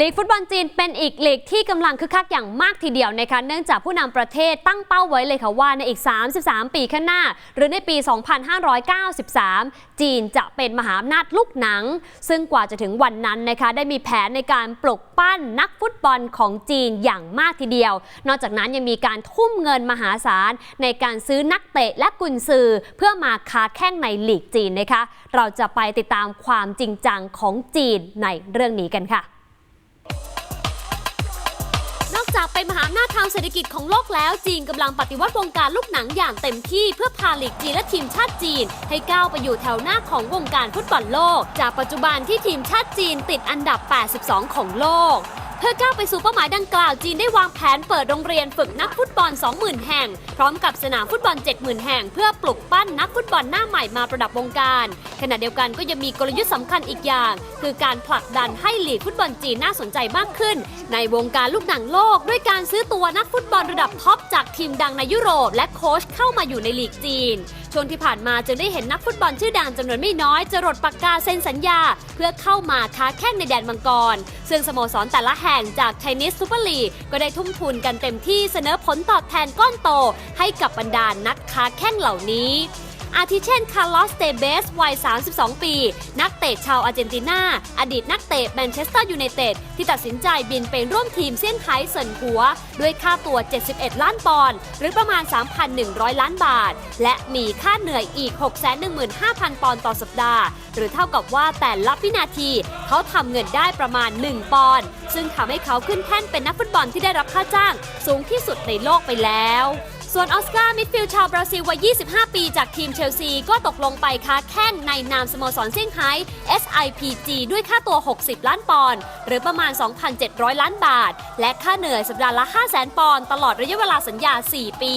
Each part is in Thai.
ลีกฟุตบอลจีนเป็นอีกลีกที่กำลังคึกคักอย่างมากทีเดียวนะคะเนื่องจากผู้นำประเทศตั้งเป้าไว้เลยค่ะว่าในอีก 33 ปีข้างหน้า หรือในปี 2593 จีนจะเป็นมหาอำนาจลูกหนัง ซึ่งกว่าจะถึงวันนั้นนะคะได้มีแผนในการปลุกปั้นนักฟุตบอลของจีนอย่างมากทีเดียว นอกจากนั้นยังมีการทุ่มเงินมหาศาลในการซื้อนักเตะและกุนซือ เพื่อมาค้าแข่งในลีกจีนนะคะเราจะไปติดตามความจริงจังของจีนในเรื่องนี้กันค่ะ นอกจากเป็นมหาอำนาจทางเศรษฐกิจของโลกแล้ว จีนกำลังปฏิวัติวงการลูกหนังอย่างเต็มที่เพื่อพาหลีกจีนและทีมชาติจีน ให้ก้าวไปอยู่แถวหน้าของวงการฟุตบอลโลก จากปัจจุบันที่ทีมชาติจีนติดอันดับ 82 ของโลก พื่อก้าวไปสู่เป้าหมายดังกล่าวจีนได้วางแผนเปิดโรงเรียนฝึกนักฟุตบอล 20,000 แห่ง พร้อมกับสนามฟุตบอล 70,000 แห่ง เพื่อปลุกปั้นนักฟุตบอลหน้าใหม่มาประดับวงการ ขณะเดียวกันก็ยังมีกลยุทธ์สำคัญอีกอย่าง คือการผลักดันให้ลีกฟุตบอลจีนน่าสนใจมากขึ้น ในวงการลูกหนังโลก ด้วยการซื้อตัวนักฟุตบอลระดับท็อปจากทีมดังในยุโรป และโค้ชเข้ามาอยู่ในลีกจีน ช่วงที่ผ่านมาจึงได้เห็นนักฟุตบอลชื่อดังจำนวนไม่น้อยจะรดปากกาเซ็นสัญญา เพื่อเข้ามาค้าแข่งในแดนมังกร ซึ่งสโมสรแต่ละแห่งจากไชนีสซูเปอร์ลีกก็ได้ทุ่มทุนกันเต็มที่เสนอผลตอบแทนก้อนโต ให้กับบรรดานักค้าแข่งเหล่านี้ อาทิเช่นคาร์ลอสเตเบสวัย 32 ปี นักเตะชาวอาร์เจนตินา อดีตนักเตะแมนเชสเตอร์ยูไนเต็ดที่ตัดสินใจบินไปร่วมทีมเซี่ยนไฮ้เซินหัว ด้วยค่าตัว 71 ล้านปอนด์หรือประมาณ 3,100 ล้านบาท และมีค่าเหนื่อยอีก 615,000 ปอนด์ต่อสัปดาห์ หรือเท่ากับว่าแต่ละวินาทีเขาทำเงินได้ประมาณ 1 ปอนด์ซึ่งทำให้เขาขึ้นแท่นเป็นนักฟุตบอลที่ได้รับค่าจ้าง สูงที่สุดในโลกไปแล้ว ส่วนออสการ์มิดฟิลด์ชาวบราซิลวัย 25 ปีจากทีมเชลซี ก็ตกลงไปค้าแข้งในนามสโมสรเซี่ยงไฮ้ SIPG ด้วยค่าตัว 60 ล้านปอนด์หรือประมาณ 2,700 ล้านบาท และค่าเหนื่อยสัปดาห์ละ 500,000 ปอนด์ตลอดระยะเวลาสัญญา 4 ปี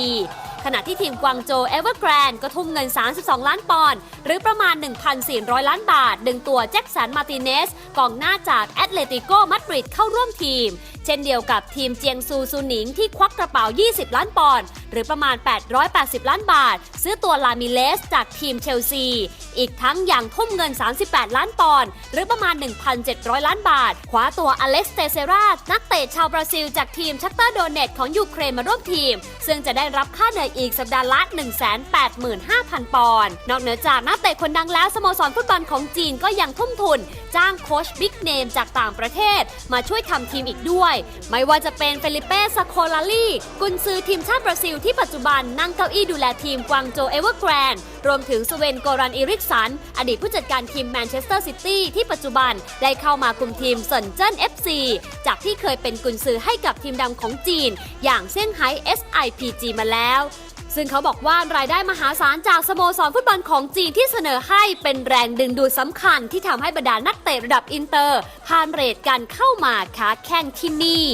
ขณะที่ทีมกวางโจเอเวอร์แกรนก็ทุ่มเงิน 32 ล้านปอนด์หรือประมาณ 1,400 ล้านบาท ดึงตัวแจ็คสันมาติเนสกองหน้าจากแอตเลติโกมาดริดเข้าร่วมทีม เช่นเดียวกับทีมเจียงซูซูหนิงที่ควักกระเป๋า 20 ล้านปอนด์หรือประมาณ 880 ล้านบาท ซื้อตัวลามิเลสจากทีมเชลซี อีกทั้งยังทุ่มเงิน 38 ล้านปอนด์หรือประมาณ 1,700 ล้านบาทคว้าตัวอเล็กซ์เตเซรานักเตะชาวบราซิลจากทีมชักเตอร์โดเนตของยูเครนมาร่วมทีม ซึ่งจะได้รับค่าเหนื่อยอีกสัปดาห์ละ 185,000 ปอนด์นอกเหนือจากนักเตะคนดังแล้วสโมสรฟุตบอลของจีนก็ยังทุ่มทุน จ้างโค้ชบิ๊กเนมจากต่างประเทศ มาช่วยทำทีมอีกด้วย ไม่ว่าจะเป็นเฟลิเป้ซาโคลาลีกุนซือทีมชาติบราซิลที่ปัจจุบันนั่งเก้าอี้ดูแลทีมกวางโจเอเวอร์แกรนด์รวมถึงสเวนโกรันอิริกสัน อดีตผู้จัดการทีมแมนเชสเตอร์ซิตี้ที่ปัจจุบันได้เข้ามาคุมทีมเซินเจิ้น FC จากที่เคยเป็นกุนซือให้กับทีมดำของจีน อย่างเซี่ยงไฮ้ SIPG มาแล้ว ซึ่งเขาบอกว่ารายได้มหาศาลจากสโมสรฟุตบอลของจีนที่เสนอให้เป็นแรงดึงดูดสำคัญที่ทำให้บรรดานักเตะระดับอินเตอร์ผ่านเรทการเข้ามาค้าแข่งที่นี่